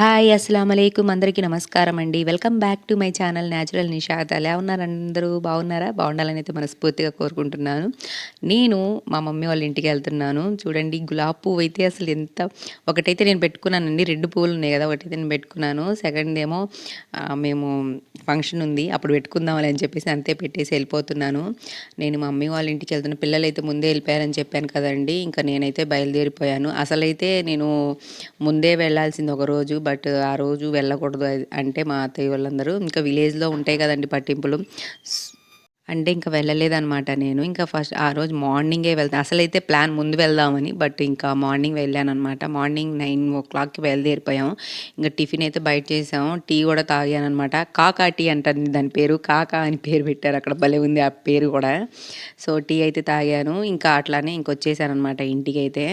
Hi అస్సలం అయికు అందరికీ నమస్కారం అండి. Welcome back to my channel natural Nishad ఎలా ఉన్నారు అందరూ? బాగున్నారా? బాగుండాలని అయితే మనస్ఫూర్తిగా కోరుకుంటున్నాను. నేను మా మమ్మీ వాళ్ళ ఇంటికి వెళ్తున్నాను. చూడండి గులాబ్ పువ్వు అయితే అసలు ఎంత ఒకటైతే నేను పెట్టుకున్నానండి. రెండు పువ్వులు ఉన్నాయి కదా ఒకటైతే నేను పెట్టుకున్నాను. సెకండ్ ఏమో మేము ఫంక్షన్ ఉంది. అప్పుడు పెట్టుకుందామని అని చెప్పేసి అంతే పెట్టేసి వెళ్ళిపోతున్నాను. నేను మా మమ్మీ వాళ్ళ ఇంటికి వెళ్తున్న పిల్లలు అయితే ముందే వెళ్ళిపోయారని చెప్పాను కదండి. ఇంకా నేనైతే బయలుదేరిపోయాను. అసలైతే నేను ముందే వెళ్ళాల్సింది ఒక రోజు బట్ ఆ రోజు వెళ్ళకూడదు అంటే మా అత్తయ్య వాళ్ళందరూ ఇంకా విలేజ్లో ఉంటాయి కదండి పట్టింపులు. అంటే ఇంకా వెళ్ళలేదన్నమాట నేను. ఇంకా ఫస్ట్ ఆ రోజు మార్నింగే వెళ్తాను అసలైతే ప్లాన్ ముందు వెళ్దామని బట్ ఇంకా మార్నింగ్ వెళ్ళాను అనమాట మార్నింగ్ నైన్ ఓ క్లాక్కి బయలుదేరిపోయాం ఇంకా టిఫిన్ అయితే బయట చేసాము. టీ కూడా తాగాను అనమాట కాకా టీ అంటారు దాని పేరు. కాకా అని పేరు పెట్టారు. అక్కడ భలే ఉంది ఆ పేరు కూడా. సో టీ అయితే తాగాను. ఇంకా అట్లానే ఇంకొచ్చేసాను అనమాట ఇంటికి అయితే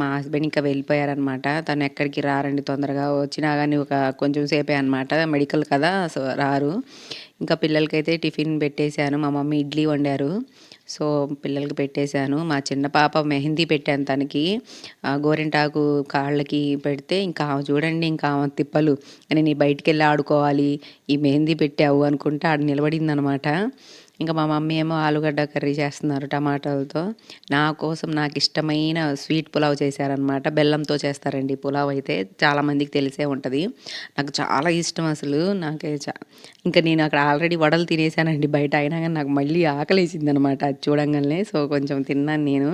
మా హస్బెండ్ ఇంకా వెళ్ళిపోయారనమాట తను ఎక్కడికి రారండి తొందరగా. వచ్చినా కానీ ఒక కొంచెం సేపే అనమాట మెడికల్ కదా సో రారు. ఇంకా పిల్లలకైతే టిఫిన్ పెట్టేశాను. మా మమ్మీ ఇడ్లీ వండారు. సో పిల్లలకి పెట్టేశాను. మా చిన్న పాప మెహందీ పెట్టాను తనకి. ఆ, గోరింటాకు కాళ్ళకి పెడితే ఇంకా ఆమె చూడండి ఇంకా ఆమె తిప్పలు. నేను బయటికి వెళ్ళి ఆడుకోవాలి. ఈ మెహందీ పెట్టావు అనుకుంటే ఆడ నిలబడింది అనమాట ఇంకా మా మమ్మీ ఏమో ఆలుగడ్డ కర్రీ చేస్తున్నారు టమాటాలతో. నా కోసం నాకు ఇష్టమైన స్వీట్ పులావ్ చేశారనమాట బెల్లంతో చేస్తారండి పులావ్ అయితే చాలామందికి తెలిసే ఉంటుంది. నాకు చాలా ఇష్టం అసలు. నాకే చా ఇంకా నేను అక్కడ ఆల్రెడీ వడలు తినేసానండి బయట. అయినా కానీ నాకు మళ్ళీ ఆకలేసింది అనమాట అది చూడంగానే. సో కొంచెం తిన్నాను నేను.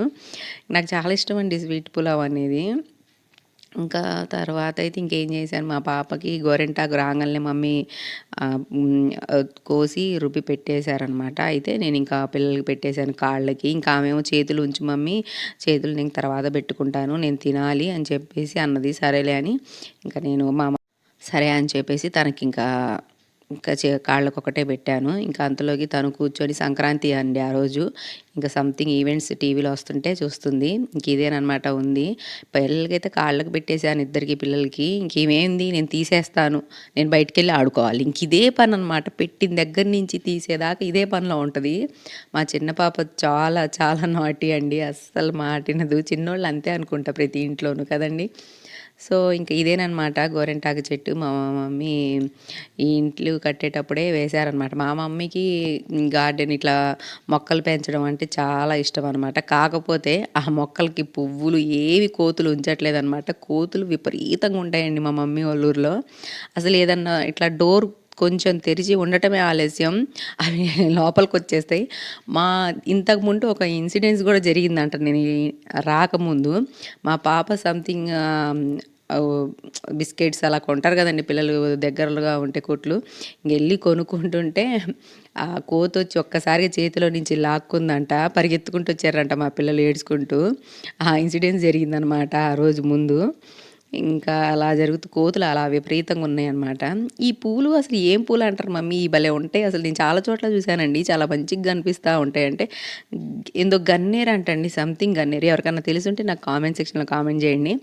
నాకు చాలా ఇష్టం అండి స్వీట్ పులావ్ అనేది. ఇంకా తర్వాత అయితే ఇంకేం చేశాను మా పాపకి గోరెంటాకు రాగానే మమ్మీ కోసి రుబ్బి పెట్టేశారనమాట. అయితే నేను ఇంకా పిల్లలకి పెట్టేశాను కాళ్ళకి. ఇంకా ఆమెమో చేతులు ఉంచి మమ్మీ చేతులు నేను తర్వాత పెట్టుకుంటాను నేను తినాలి అని చెప్పేసి అన్నది సరేలే అని. ఇంకా నేను మా సరే అని చెప్పేసి తనకి ఇంకా ఇంకా చే కాళ్ళకు ఒకటే పెట్టాను. ఇంకా అంతలోకి తను కూర్చొని సంక్రాంతి అండి ఆ రోజు. ఇంకా సంథింగ్ ఈవెంట్స్ టీవీలో వస్తుంటే చూస్తుంది. ఇంక ఇదేనమాట ఉంది. పిల్లలకైతే కాళ్ళకి పెట్టేశాను ఇద్దరికి పిల్లలకి. ఇంకేమేంది నేను తీసేస్తాను. నేను బయటికి వెళ్ళి ఆడుకోవాలి. ఇంక ఇదే పని అనమాట పెట్టిన దగ్గర నుంచి తీసేదాకా ఇదే పనిలో ఉంటుంది. మా చిన్న పాప చాలా చాలా నాటి అండి. అస్సలు మాటినదు. చిన్నోళ్ళు అంతే అనుకుంటా ప్రతి ఇంట్లోనూ కదండి. సో ఇంక ఇదేనమాట గోరెంటాకు చెట్టు. మా మమ్మీ ఈ ఇంట్లు కట్టేటప్పుడే వేశారనమాట మా మమ్మీకి గార్డెన్ ఇట్లా మొక్కలు పెంచడం అంటే చాలా ఇష్టం అనమాట కాకపోతే ఆ మొక్కలకి పువ్వులు ఏవి కోతులు ఉంచట్లేదు అనమాట కోతులు విపరీతంగా ఉంటాయండి మా మమ్మీ వాళ్ళ ఊర్లో అసలు ఏదన్నా ఇట్లా డోర్ కొంచెం తెరిచి ఉండటమే ఆలస్యం. అవి లోపలికి వచ్చేస్తాయి మా ఇంతకు ముందు ఒక ఇన్సిడెంట్స్ కూడా జరిగిందంట. నేను రాకముందు మా పాప సంథింగ్ బిస్కెట్స్ అలా కొంటారు కదండి పిల్లలు దగ్గరలుగా ఉంటే కొట్లు. వెళ్ళి కొనుక్కుంటుంటే ఆ కోత వచ్చి ఒక్కసారిగా చేతిలో నుంచి లాక్కుందంట. పరిగెత్తుకుంటూ వచ్చారంట మా పిల్లలు ఏడ్చుకుంటూ. ఆ ఇన్సిడెంట్స్ జరిగిందనమాట ఆ రోజు ముందు. ఇంకా అలా జరుగుతూ కోతులు అలా విపరీతంగా ఉన్నాయన్నమాట. ఈ పూలు అసలు ఏం పూలు అంటారు మమ్మీ? ఈ భలే ఉంటాయి. అసలు నేను చాలా చోట్ల చూశానండి. చాలా మంచిగా కనిపిస్తూ ఉంటాయి. అంటే ఏందో గన్నేరు అంటండి. సంథింగ్ గన్నేరు. ఎవరికైనా తెలుసుంటే నాకు కామెంట్ సెక్షన్లో కామెంట్ చేయండి.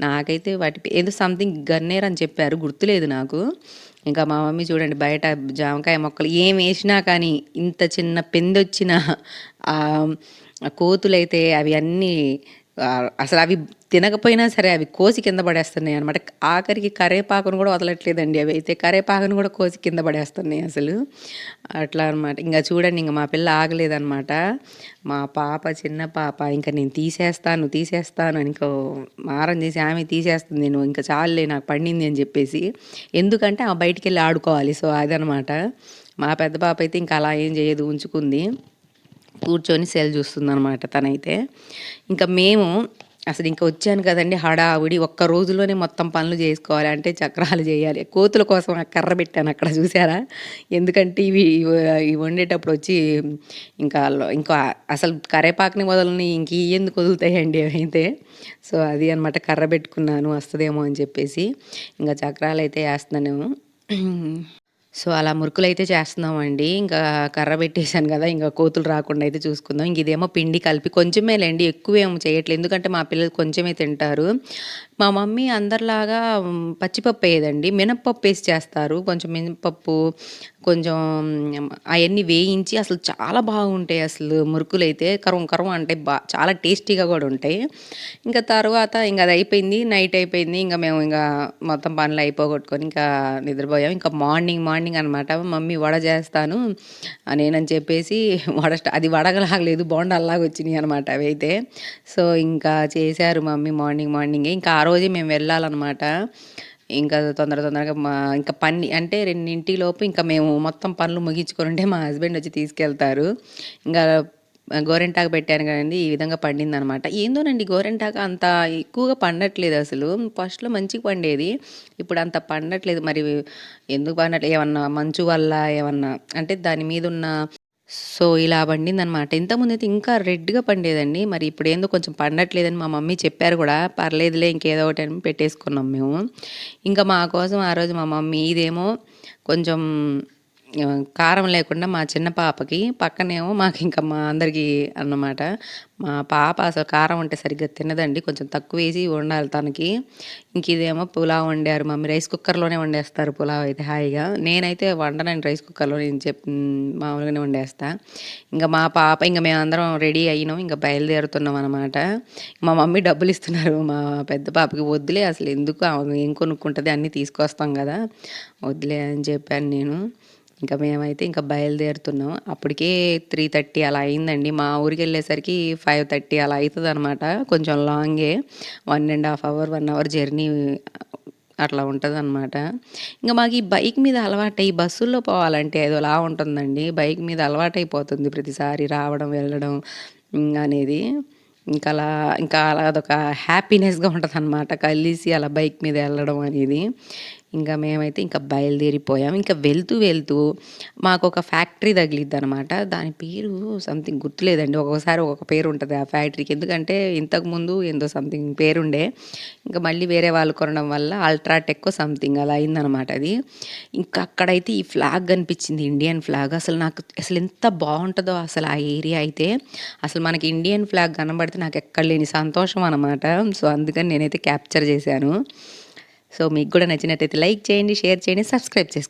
నాకైతే వాటి ఏదో సంథింగ్ గన్నేరు అని చెప్పారు. గుర్తులేదు నాకు. ఇంకా మా మమ్మీ చూడండి బయట జామకాయ మొక్కలు ఏం వేసినా కానీ ఇంత చిన్న పెందొచ్చిన కోతులైతే అవి అన్నీ అసలు అవి తినకపోయినా సరే అవి కోసి కింద పడేస్తున్నాయి అనమాట ఆఖరికి కరేపాకును కూడా వదలట్లేదండి అవి. అయితే కరేపాకును కూడా కోసి కింద పడేస్తున్నాయి అసలు. అట్లా అనమాట ఇంకా చూడండి ఇంకా మా పిల్ల ఆగలేదనమాట మా పాప చిన్న పాప ఇంకా నేను తీసేస్తాను తీసేస్తాను ఇంకో మారం చేసి ఆమె తీసేస్తుంది. నేను ఇంకా చాలులే నాకు పండింది అని చెప్పేసి. ఎందుకంటే ఆ బయటికి వెళ్ళి ఆడుకోవాలి. సో అదనమాట మా పెద్ద పాప అయితే ఇంకా అలా ఏం చేయదు ఉంచుకుంది. కూర్చొని సెల్ చూస్తుందనమాట తనైతే. ఇంకా మేము అసలు ఇంకా వచ్చాను కదండి హడావుడి ఒక్క రోజులోనే మొత్తం పనులు చేసుకోవాలి అంటే చక్రాలు చేయాలి. కోతుల కోసం ఆ కర్ర పెట్టాను అక్కడ చూసారా? ఎందుకంటే ఇవి ఇవి వండేటప్పుడు వచ్చి ఇంకా ఇంకా అసలు కరేపాకుని వదలని ఇంక ఇవి ఎందుకు వదులుతాయండి అయితే సో అది అనమాట కర్ర పెట్టుకున్నాను వస్తుందేమో అని చెప్పేసి. ఇంకా చక్రాలు అయితే వేస్తున్నాను. సో అలా మురుకులు అయితే చేస్తున్నామండి. ఇంకా కర్ర పెట్టేశాను కదా ఇంకా కోతులు రాకుండా అయితే చూసుకుందాం. ఇంక ఇదేమో పిండి కలిపి కొంచెమే లేండి ఎక్కువ ఏమో చేయట్లేదు. ఎందుకంటే మా పిల్లలు కొంచెమే తింటారు. మా మమ్మీ అందరిలాగా పచ్చిపప్పు వేయదండి మినపప్పు వేసి చేస్తారు. కొంచెం మినపప్పు, కొంచెం అవన్నీ వేయించి అసలు చాలా బాగుంటాయి అసలు మురుకులు అయితే కరం కరం అంటే బా చాలా టేస్టీగా కూడా ఉంటాయి. ఇంకా తర్వాత ఇంకా అది అయిపోయింది. నైట్ అయిపోయింది. ఇంకా మేము ఇంకా మొత్తం పనులు అయిపోగొట్టుకొని ఇంకా నిద్రపోయాం. ఇంకా మార్నింగ్ మార్నింగ్ అనమాట మమ్మీ వడ చేస్తాను నేనని చెప్పేసి వడ అది వడగలాగలేదు బోండాల్లాగా వచ్చినాయి అనమాట అవి అయితే సో, ఇంకా చేశారు మమ్మీ మార్నింగ్ మార్నింగే. ఇంకా ఆ రోజే మేము వెళ్ళాలన్నమాట ఇంకా తొందర తొందరగా మా ఇంకా పని అంటే 2 లోపు ఇంకా మేము మొత్తం పనులు ముగించుకొని ఉంటే మా హస్బెండ్ వచ్చి తీసుకెళ్తారు. ఇంకా గోరింటాకు పెట్టాను కదండీ! ఈ విధంగా పండిందనమాట. ఏందోనండి గోరింటాకు అంత ఎక్కువగా పండట్లేదు అసలు. ఫస్ట్‌లో మంచిగా పండేది. ఇప్పుడు అంత పండట్లేదు. మరి ఎందుకు పండట్లేదు ఏమన్నా మంచు వల్ల ఏమన్నా అంటే దాని మీద ఉన్న సో, ఇలా పండిందనమాట. అయితే ఇంకా రెడ్‌గా పండేదండి. మరి ఇప్పుడేందో కొంచెం పండట్లేదని మా మమ్మీ చెప్పారు కూడా పర్లేదులే ఇంకేదో ఒకటి అని పెట్టేసుకున్నాం మేము. ఇంకా మా కోసం ఆ రోజు మా మమ్మీ ఇదేమో కొంచెం కారం లేకుండా మా చిన్న పాపకి, పక్కనేమో మాకు ఇంకా మా అందరికీ అన్నమాట. మా పాప అసలు కారం ఉంటే సరిగ్గా తినదండి. కొంచెం తక్కువ వేసి వండాలి తనకి. ఇంక ఇదేమో పులావ్ వండారు మమ్మీ. రైస్ కుక్కర్‌లోనే వండేస్తారు పులావ్ అయితే హాయిగా. నేనైతే వండనండి రైస్ కుక్కర్‌లో నేను చెప్ మామూలుగానే వండేస్తా. ఇంకా మా పాప ఇంకా మేమందరం రెడీ అయినాం. ఇంకా బయలుదేరుతున్నాం అనమాట. మా మమ్మీ డబ్బులు ఇస్తున్నారు మా పెద్ద పాపకి. వద్దులే అసలు ఎందుకు ఏం కొనుక్కుంటుంది అన్నీ తీసుకొస్తాం కదా వద్దులే అని చెప్పాను నేను. ఇంకా మేమైతే ఇంకా బయలుదేరుతున్నాం. అప్పటికే 3:30 అలా అయిందండి. మా ఊరికి వెళ్ళేసరికి ఫైవ్ థర్టీ అలా అవుతుంది అనమాట కొంచెం లాంగే. One and half hour, one hour journey అట్లా ఉంటుంది అనమాట ఇంకా మాకు ఈ బైక్ మీద అలవాటై బస్సుల్లో పోవాలంటే అదోలా ఉంటుందండి. బైక్ మీద అలవాటైపోతుంది ప్రతిసారి రావడం, వెళ్ళడం అనేది ఇంకా అలా ఇంకా అలా అదొక హ్యాపీనెస్‌గా ఉంటుంది అనమాట కలిసి అలా బైక్ మీద వెళ్ళడం అనేది. ఇంకా మేమైతే ఇంకా బయలుదేరిపోయాం. ఇంకా వెళ్తూ వెళ్తూ ఒక ఫ్యాక్టరీ తగిలిద్దనమాట. దాని పేరు సంథింగ్ గుర్తులేదండి. ఒక్కొక్కసారి ఒక్కొక్క పేరు ఉంటుంది ఆ ఫ్యాక్టరీకి. ఎందుకంటే ఇంతకుముందు ఏందో సంథింగ్ పేరుండే. ఇంకా మళ్ళీ వేరే వాళ్ళు కొనడం వల్ల అల్ట్రాటెక్ సంథింగ్ అలా అయిందనమాట అది. ఇంకా అక్కడైతే ఈ ఫ్లాగ్ కనిపించింది. Indian flag. అసలు నాకు అసలు ఎంత బాగుంటుందో అసలు ఆ ఏరియా అయితే. అసలు మనకి ఇండియన్ ఫ్లాగ్ కనబడితే నాకు ఎక్కడ లేని సంతోషం అనమాట. సో, అందుకని నేనైతే క్యాప్చర్ చేశాను. సో, మీకు కూడా నచ్చినట్టయితే లైక్ చేయండి, షేర్ చేయండి, సబ్స్క్రైబ్ చేసుకోండి.